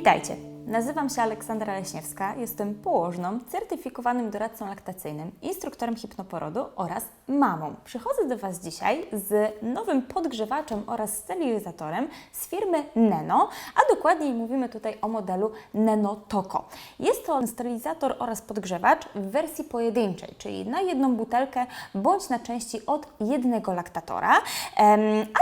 Witajcie! Nazywam się Aleksandra Leśniewska, jestem położną, certyfikowanym doradcą laktacyjnym, instruktorem hipnoporodu oraz mamą. Przychodzę do Was dzisiaj z nowym podgrzewaczem oraz sterylizatorem z firmy Neno, a dokładniej mówimy tutaj o modelu Neno Toco. Jest to sterylizator oraz podgrzewacz w wersji pojedynczej, czyli na jedną butelkę bądź na części od jednego laktatora,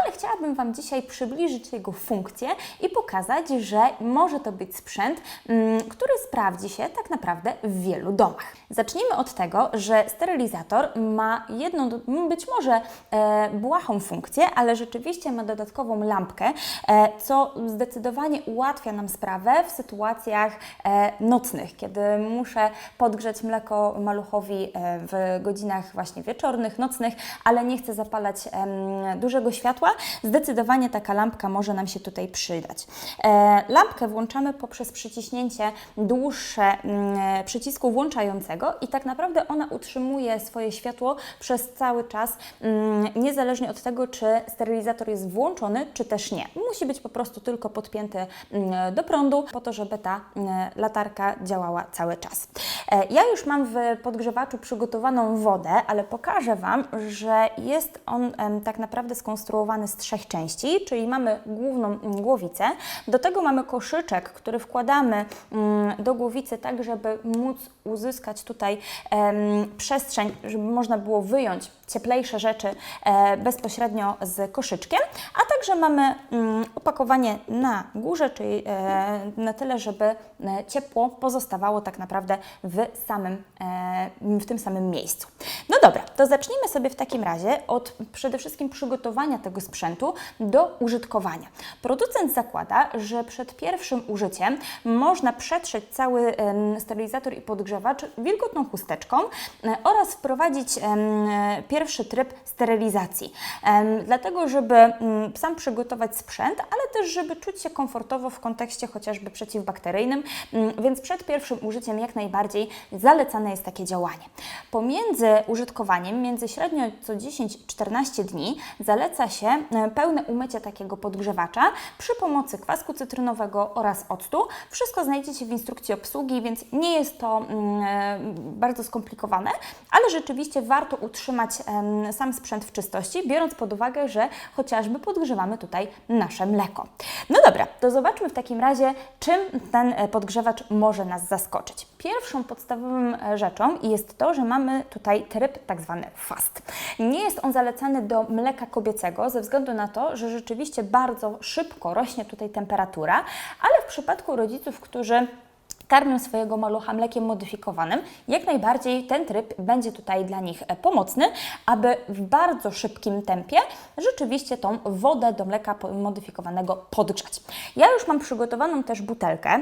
ale chciałabym Wam dzisiaj przybliżyć jego funkcję i pokazać, że może to być sprzęt, mm, który sprawdzi się tak naprawdę w wielu domach. Zacznijmy od tego, że sterylizator ma jedną, być może e, błahą funkcję, ale rzeczywiście ma dodatkową lampkę, e, co zdecydowanie ułatwia nam sprawę w sytuacjach e, nocnych, kiedy muszę podgrzać mleko maluchowi w godzinach właśnie wieczornych, nocnych, ale nie chcę zapalać dużego światła. Zdecydowanie taka lampka może nam się tutaj przydać. Lampkę włączamy poprzez przyciśnięcie dłuższe mm, przycisku włączającego i tak naprawdę ona utrzymuje swoje światło przez cały czas, mm, niezależnie od tego, czy sterylizator jest włączony, czy też nie. Musi być po prostu tylko podpięty mm, do prądu, po to, żeby ta latarka działała cały czas. E, Ja już mam w podgrzewaczu przygotowaną wodę, ale pokażę Wam, że jest on tak naprawdę skonstruowany z trzech części, czyli mamy główną głowicę, do tego mamy koszyczek, który wkładamy mm, do głowicy tak, żeby móc uzyskać tutaj przestrzeń, żeby można było wyjąć cieplejsze rzeczy e, bezpośrednio z koszyczkiem, a także mamy mm, opakowanie na górze, czyli e, na tyle, żeby e, ciepło pozostawało tak naprawdę w samym, e, w tym samym miejscu. No dobra, to zacznijmy sobie w takim razie od przede wszystkim przygotowania tego sprzętu do użytkowania. Producent zakłada, że przed pierwszym użyciem można przetrzeć cały sterylizator i podgrzewacz wilgotną chusteczką oraz wprowadzić pierwszy tryb sterylizacji. Dlatego, żeby mm, sam przygotować sprzęt, ale też, żeby czuć się komfortowo w kontekście chociażby przeciwbakteryjnym, Mm, więc przed pierwszym użyciem jak najbardziej zalecane jest takie działanie. Pomiędzy użytkowaniem, między średnio co 10-14 dni, zaleca się e, pełne umycie takiego podgrzewacza przy pomocy kwasku cytrynowego oraz octu. Wszystko znajdziecie w instrukcji obsługi, więc nie jest to mm, e, bardzo skomplikowane, ale rzeczywiście warto utrzymać sam sprzęt w czystości, biorąc pod uwagę, że chociażby podgrzewamy tutaj nasze mleko. No dobra, to zobaczmy w takim razie, czym ten e, podgrzewacz może nas zaskoczyć. Pierwszą podstawową e, rzeczą jest to, że mamy tutaj tryb tak zwany fast. Nie jest on zalecany do mleka kobiecego ze względu na to, że rzeczywiście bardzo szybko rośnie tutaj temperatura, ale w przypadku rodziców, którzy karmią swojego malucha mlekiem modyfikowanym, jak najbardziej ten tryb będzie tutaj dla nich e, pomocny, aby w bardzo szybkim tempie rzeczywiście tą wodę do mleka modyfikowanego podgrzać. Ja już mam przygotowaną też butelkę.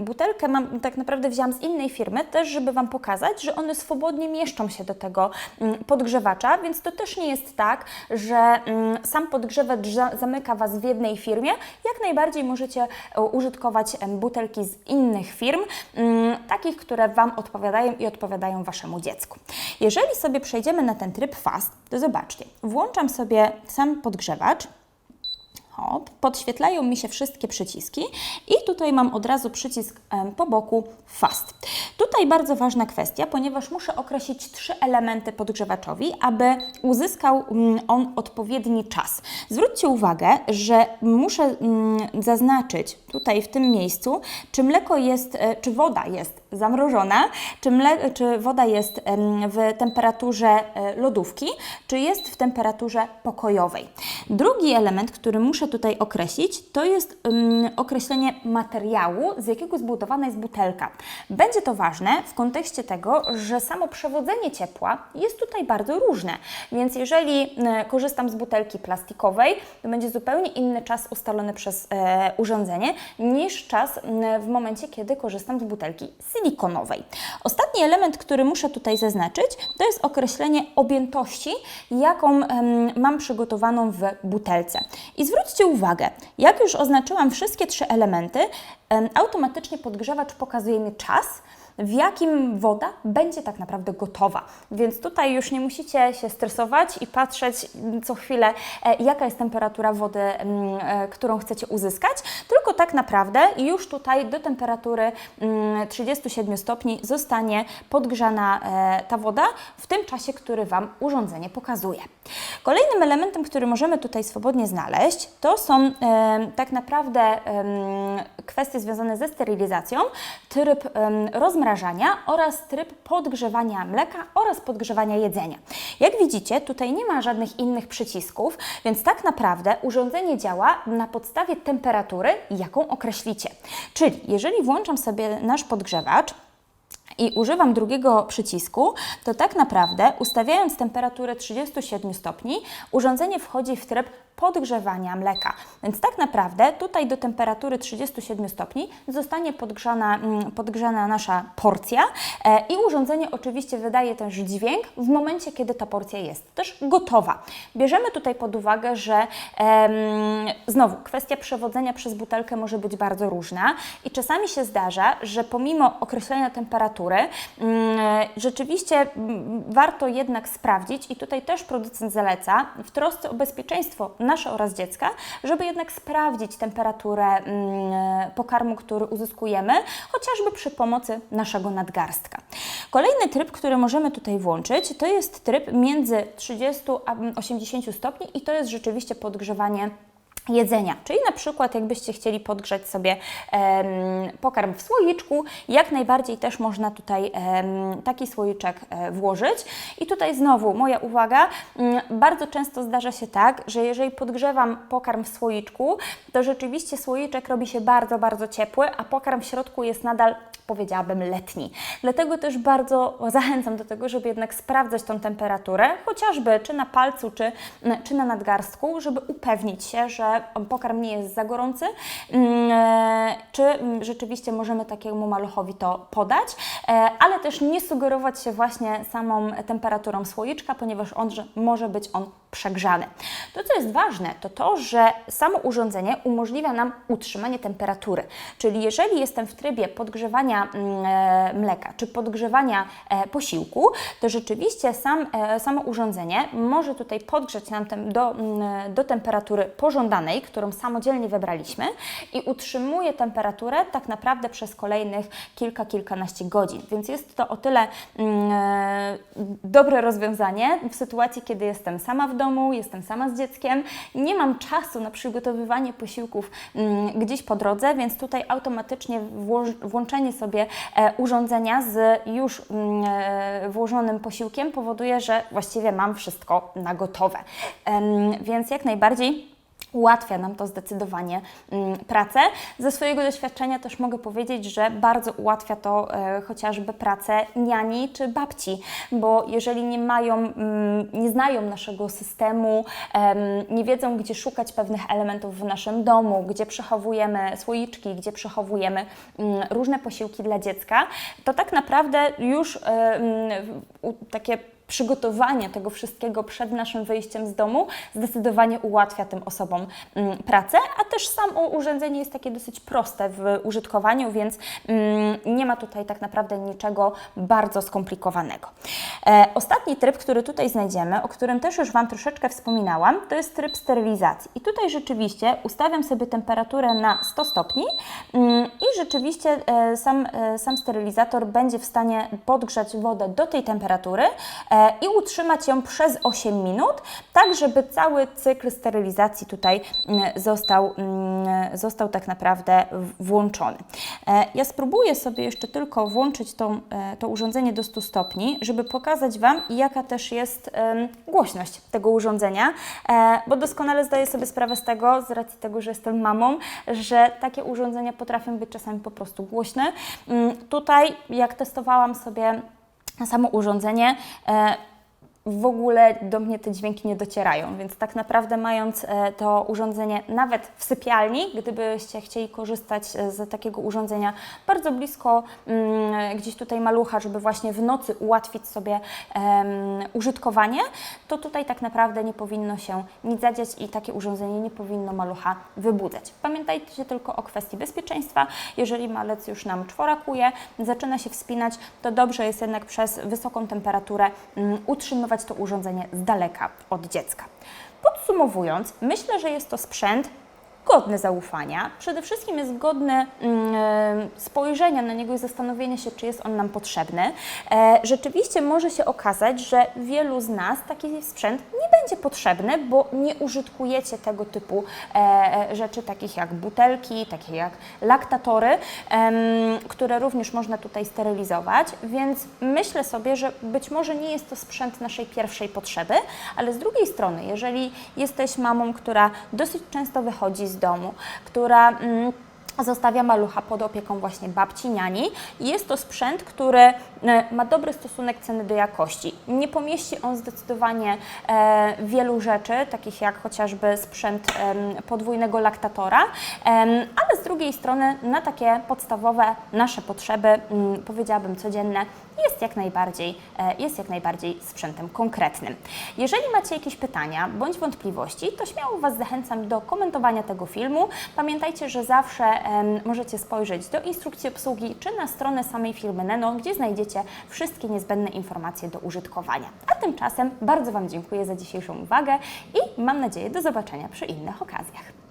Butelkę mam tak naprawdę wzięłam z innej firmy, też żeby Wam pokazać, że one swobodnie mieszczą się do tego mm, podgrzewacza, więc to też nie jest tak, że mm, sam podgrzewacz za- zamyka Was w jednej firmie. Jak najbardziej możecie e, użytkować butelki z innych firm, mm, takich, które Wam odpowiadają i odpowiadają Waszemu dziecku. Jeżeli sobie przejdziemy na ten tryb fast, to zobaczcie, włączam sobie sam podgrzewacz, Hop, podświetlają mi się wszystkie przyciski i tutaj mam od razu przycisk po boku Fast. Tutaj bardzo ważna kwestia, ponieważ muszę określić trzy elementy podgrzewaczowi, aby uzyskał mm, on odpowiedni czas. Zwróćcie uwagę, że muszę mm, zaznaczyć tutaj w tym miejscu, czy mleko jest, e, czy woda jest zamrożona, czy, mle, czy woda jest w temperaturze e, lodówki, czy jest w temperaturze pokojowej. Drugi element, który muszę tutaj określić, to jest em, określenie materiału, z jakiego zbudowana jest butelka. Będzie to ważne w kontekście tego, że samo przewodzenie ciepła jest tutaj bardzo różne, więc jeżeli e, korzystam z butelki plastikowej, to będzie zupełnie inny czas ustalony przez e, urządzenie niż czas w momencie, kiedy korzystam z butelki silikonowej. Ostatni element, który muszę tutaj zaznaczyć, to jest określenie objętości, jaką mam przygotowaną w butelce. I zwróćcie uwagę, jak już oznaczyłam wszystkie trzy elementy, em, automatycznie podgrzewacz pokazuje mi czas, w jakim woda będzie tak naprawdę gotowa. Więc tutaj już nie musicie się stresować i patrzeć mm, co chwilę, e, jaka jest temperatura wody, mm, e, którą chcecie uzyskać, tylko tak naprawdę już tutaj do temperatury mm, 37 stopni zostanie podgrzana e, ta woda w tym czasie, który Wam urządzenie pokazuje. Kolejnym elementem, który możemy tutaj swobodnie znaleźć, to są tak naprawdę kwestie związane ze sterylizacją, tryb em, oraz tryb podgrzewania mleka oraz podgrzewania jedzenia. Jak widzicie, tutaj nie ma żadnych innych przycisków, więc tak naprawdę urządzenie działa na podstawie temperatury, jaką określicie. Czyli jeżeli włączam sobie nasz podgrzewacz, i używam drugiego przycisku, to tak naprawdę ustawiając temperaturę 37 stopni, urządzenie wchodzi w tryb podgrzewania mleka. Więc tak naprawdę tutaj do temperatury 37 stopni zostanie podgrzana, mm, podgrzana nasza porcja e, i urządzenie oczywiście wydaje też dźwięk w momencie, kiedy ta porcja jest też gotowa. Bierzemy tutaj pod uwagę, że znowu kwestia przewodzenia przez butelkę może być bardzo różna i czasami się zdarza, że pomimo określenia temperatury mm, rzeczywiście mm, warto jednak sprawdzić i tutaj też producent zaleca w trosce o bezpieczeństwo nasze oraz dziecka, żeby jednak sprawdzić temperaturę mm, pokarmu, który uzyskujemy, chociażby przy pomocy naszego nadgarstka. Kolejny tryb, który możemy tutaj włączyć, to jest tryb między 30 a 80 stopni i to jest rzeczywiście podgrzewanie jedzenia. Czyli na przykład jakbyście chcieli podgrzać sobie em, pokarm w słoiczku, jak najbardziej też można tutaj em, taki słoiczek e, włożyć. I tutaj znowu moja uwaga, m, bardzo często zdarza się tak, że jeżeli podgrzewam pokarm w słoiczku, to rzeczywiście słoiczek robi się bardzo, bardzo ciepły, a pokarm w środku jest nadal powiedziałabym letni. Dlatego też bardzo zachęcam do tego, żeby jednak sprawdzać tą temperaturę, chociażby czy na palcu, czy, czy na nadgarstku, żeby upewnić się, że pokarm nie jest za gorący, mm, e, czy rzeczywiście możemy takiemu maluchowi to podać, e, ale też nie sugerować się właśnie samą temperaturą słoiczka, ponieważ on że może być on To, co jest ważne, to to, że samo urządzenie umożliwia nam utrzymanie temperatury. Czyli jeżeli jestem w trybie podgrzewania mm, e, mleka czy podgrzewania e, posiłku, to rzeczywiście sam, e, samo urządzenie może tutaj podgrzać nam tem, do, mm, do temperatury pożądanej, którą samodzielnie wybraliśmy i utrzymuje temperaturę tak naprawdę przez kolejnych kilka, kilkanaście godzin. Więc jest to o tyle mm, dobre rozwiązanie w sytuacji, kiedy jestem sama w domu, jestem sama z dzieckiem, nie mam czasu na przygotowywanie posiłków mm, gdzieś po drodze, więc tutaj automatycznie włączenie sobie e, urządzenia z już mm, e, włożonym posiłkiem powoduje, że właściwie mam wszystko na gotowe. Więc jak najbardziej ułatwia nam to zdecydowanie mm, pracę. Ze swojego doświadczenia też mogę powiedzieć, że bardzo ułatwia to e, chociażby pracę niani czy babci, bo jeżeli nie mają, mm, nie znają naszego systemu, em, nie wiedzą, gdzie szukać pewnych elementów w naszym domu, gdzie przechowujemy słoiczki, gdzie przechowujemy mm, różne posiłki dla dziecka, to tak naprawdę już e, u- takie przygotowanie tego wszystkiego przed naszym wyjściem z domu zdecydowanie ułatwia tym osobom mm, pracę, a też samo urządzenie jest takie dosyć proste w użytkowaniu, więc mm, nie ma tutaj tak naprawdę niczego bardzo skomplikowanego. E, ostatni tryb, który tutaj znajdziemy, o którym też już Wam troszeczkę wspominałam, to jest tryb sterylizacji. I tutaj rzeczywiście ustawiam sobie temperaturę na 100 stopni mm, i rzeczywiście e, sam, e, sam sterylizator będzie w stanie podgrzać wodę do tej temperatury i utrzymać ją przez 8 minut, tak żeby cały cykl sterylizacji tutaj mm, został, mm, został tak naprawdę włączony. E, Ja spróbuję sobie jeszcze tylko włączyć tą, e, to urządzenie do 100 stopni, żeby pokazać Wam, jaka też jest głośność tego urządzenia, e, bo doskonale zdaję sobie sprawę z tego, z racji tego, że jestem mamą, że takie urządzenia potrafią być czasami po prostu głośne. Mm, Tutaj, jak testowałam sobie samo urządzenie, e, w ogóle do mnie te dźwięki nie docierają, więc tak naprawdę mając e, to urządzenie nawet w sypialni, gdybyście chcieli korzystać e, z takiego urządzenia bardzo blisko mm, gdzieś tutaj malucha, żeby właśnie w nocy ułatwić sobie użytkowanie, to tutaj tak naprawdę nie powinno się nic zadziać i takie urządzenie nie powinno malucha wybudzać. Pamiętajcie tylko o kwestii bezpieczeństwa. Jeżeli malec już nam czworakuje, zaczyna się wspinać, to dobrze jest jednak przez wysoką temperaturę mm, to urządzenie z daleka od dziecka. Podsumowując, myślę, że jest to sprzęt godny zaufania. Przede wszystkim jest godny mm, e, spojrzenia na niego i zastanowienia się, czy jest on nam potrzebny. E, rzeczywiście może się okazać, że wielu z nas taki sprzęt nie będzie potrzebny, bo nie użytkujecie tego typu e, rzeczy, takich jak butelki, takie jak laktatory, które również można tutaj sterylizować, więc myślę sobie, że być może nie jest to sprzęt naszej pierwszej potrzeby, ale z drugiej strony, jeżeli jesteś mamą, która dosyć często wychodzi z domu, która mm, zostawia malucha pod opieką właśnie babci, niani. Jest to sprzęt, który e, ma dobry stosunek ceny do jakości. Nie pomieści on zdecydowanie e, wielu rzeczy, takich jak chociażby sprzęt podwójnego laktatora, ale z drugiej strony na takie podstawowe nasze potrzeby, mm, powiedziałabym codzienne, jest jak najbardziej, e, jest jak najbardziej sprzętem konkretnym. Jeżeli macie jakieś pytania bądź wątpliwości, to śmiało Was zachęcam do komentowania tego filmu. Pamiętajcie, że zawsze możecie spojrzeć do instrukcji obsługi czy na stronę samej firmy Neno, gdzie znajdziecie wszystkie niezbędne informacje do użytkowania. A tymczasem bardzo Wam dziękuję za dzisiejszą uwagę i mam nadzieję do zobaczenia przy innych okazjach.